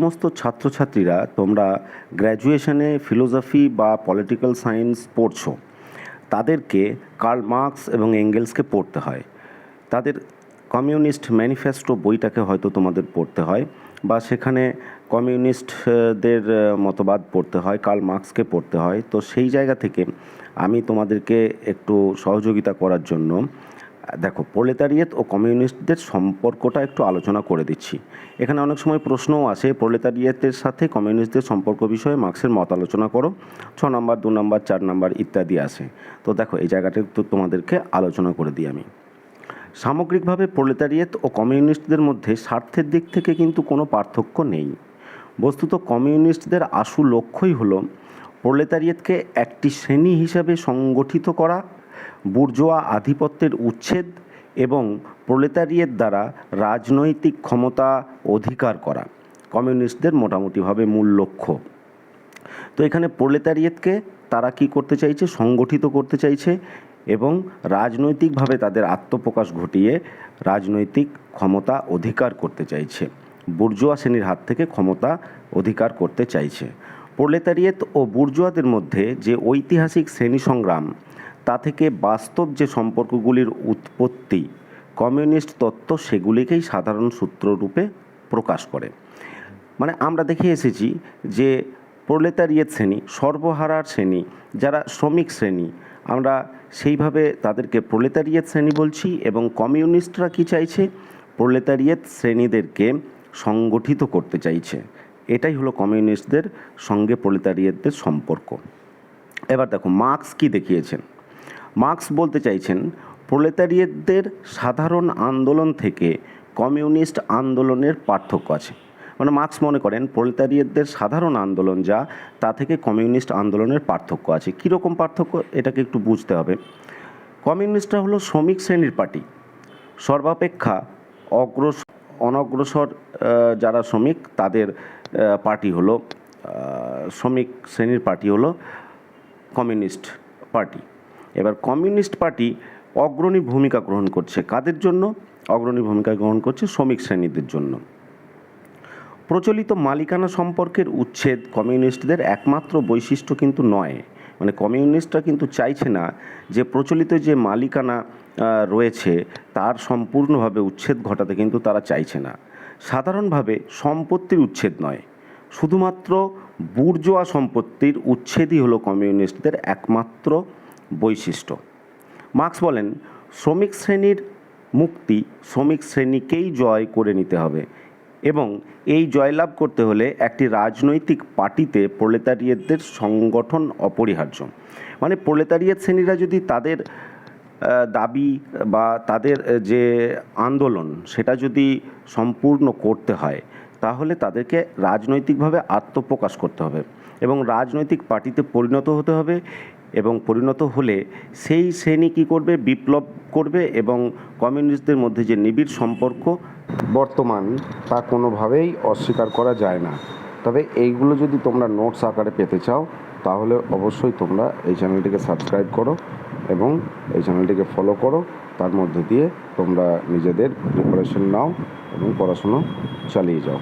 সমস্ত ছাত্রছাত্রীরা তোমরা গ্র্যাজুয়েশনে ফিলোসফি বা পলিটিক্যাল সায়েন্স পড়ছো। তাদেরকে কার্ল মার্কস এবং এঙ্গেলসকে পড়তে হয়। তাদের কমিউনিস্ট ম্যানিফেস্টো বইটাকে হয়তো তোমাদের পড়তে হয় বা সেখানে কমিউনিস্টদের মতবাদ পড়তে হয় কার্ল মার্কসকে পড়তে হয়। তো সেই জায়গা থেকে আমি তোমাদেরকে একটু সহযোগিতা করার জন্য দেখো ও কমিউনিস্টদের সম্পর্কটা একটু আলোচনা করে দিচ্ছি। এখানে অনেক সময় প্রশ্নও আসে প্রোলেতারিয়েতের সাথে কমিউনিস্টদের সম্পর্ক বিষয়ে মার্ক্সের মত আলোচনা করো, ছ নম্বর, দু নম্বর, চার নম্বর ইত্যাদি আসে। তো দেখো, এই জায়গাটা একটু তোমাদেরকে আলোচনা করে দিই আমি। সামগ্রিকভাবে প্রোলেতারিয়েত ও কমিউনিস্টদের মধ্যে স্বার্থের দিক থেকে কিন্তু কোনো পার্থক্য নেই। বস্তুত কমিউনিস্টদের আশু লক্ষ্যই হলো প্রোলেতারিয়েতকে একটি শ্রেণি হিসাবে সংগঠিত করা বুর্জোয়া আধিপত্যের উচ্ছেদ এবং প্রোলেতারিয়েত দ্বারা রাজনৈতিক ক্ষমতা অধিকার করা। কমিউনিস্টদের মোটামুটিভাবে মূল লক্ষ্য। তো এখানে প্রোলেতারিয়েতকে তারা কি করতে চাইছে? সংগঠিত করতে চাইছে এবং রাজনৈতিকভাবে তাদের আত্মপ্রকাশ ঘটিয়ে রাজনৈতিক ক্ষমতা অধিকার করতে চাইছে। বুর্জোয়া শ্রেণির হাত থেকে ক্ষমতা অধিকার করতে চাইছে। প্রোলেতারিয়েত ও বুর্জোয়াদের মধ্যে যে ঐতিহাসিক শ্রেণি সংগ্রাম তা থেকে বাস্তব যে সম্পর্কগুলির উৎপত্তি, কমিউনিস্ট তত্ত্ব সেগুলিকেই সাধারণ সূত্ররূপে প্রকাশ করে। মানে আমরা দেখে এসেছি যে প্রোলেতারিয়েত শ্রেণি, সর্বহারার শ্রেণি, যারা শ্রমিক শ্রেণি, আমরা সেইভাবে তাদেরকে প্রোলেতারিয়েত শ্রেণি বলছি এবং কমিউনিস্টরা কি চাইছে? প্রোলেতারিয়েত শ্রেণীদেরকে সংগঠিত করতে চাইছে। এটাই হলো কমিউনিস্টদের সঙ্গে প্রোলেতারিয়েতদের সম্পর্ক। এবার দেখো, মার্কস কি দেখিয়েছেন? মার্কস বলতে চাইছেন, প্রোলেতারিয়েতদের সাধারণ আন্দোলন থেকে কমিউনিস্ট আন্দোলনের পার্থক্য আছে। মানে মার্কস মনে করেন, প্রোলেতারিয়েতদের সাধারণ আন্দোলন যা, তা থেকে কমিউনিস্ট আন্দোলনের পার্থক্য আছে। কীরকম পার্থক্য? এটাকে একটু বুঝতে হবে। কমিউনিস্টরা হলো শ্রমিক শ্রেণির পার্টি। সর্বাপেক্ষা অগ্রস, অনগ্রসর যারা শ্রমিক, তাদের পার্টি হলো শ্রমিক শ্রেণির পার্টি হলো কমিউনিস্ট পার্টি। এবার কমিউনিস্ট পার্টি অগ্রণী ভূমিকা গ্রহণ করছে। কাদের জন্য? অগ্রণী ভূমিকা গ্রহণ করছে শ্রমিক শ্রেণীদের জন্য। প্রচলিত মালিকানা সম্পর্কের উচ্ছেদ কমিউনিস্টদের একমাত্র বৈশিষ্ট্য কিন্তু নয়। মানে কমিউনিস্টরা কিন্তু চাইছে না যে প্রচলিত যে মালিকানা রয়েছে তার সম্পূর্ণভাবে উচ্ছেদ ঘটাতে কিন্তু তারা চাইছে না। সাধারণভাবে সম্পত্তির উচ্ছেদ নয়। শুধুমাত্র বুর্জোয়া সম্পত্তির উচ্ছেদই হলো কমিউনিস্টদের একমাত্র বৈশিষ্ট্য। মার্কস বলেন, শ্রমিক শ্রেণির মুক্তি শ্রমিক শ্রেণীকেই জয় করে নিতে হবে এবং এই জয়লাভ করতে হলে একটি রাজনৈতিক পার্টিতে প্রোলেতারিয়েতদের সংগঠন অপরিহার্য। মানে প্রোলেতারিয়েত শ্রেণীরা যদি তাদের দাবি বা তাদের যে আন্দোলন সেটা যদি সম্পূর্ণ করতে হয়, তাহলে তাদেরকে রাজনৈতিকভাবে আত্মপ্রকাশ করতে হবে এবং রাজনৈতিক পার্টিতে পরিণত হতে হবে এবং পরিণত হলে সেই শ্রেণি কী করবে? বিপ্লব করবে এবং কমিউনিস্টদের মধ্যে যে নিবিড় সম্পর্ক বর্তমান তা কোনোভাবেই অস্বীকার করা যায় না। তবে এইগুলো যদি তোমরা নোটস আকারে পেতে চাও, তাহলে অবশ্যই তোমরা এই চ্যানেলটিকে সাবস্ক্রাইব করো এবং এই চ্যানেলটিকে ফলো করো। তার মধ্যে দিয়ে তোমরা নিজেদের প্রিপারেশন নাও এবং পড়াশুনো চালিয়ে যাও।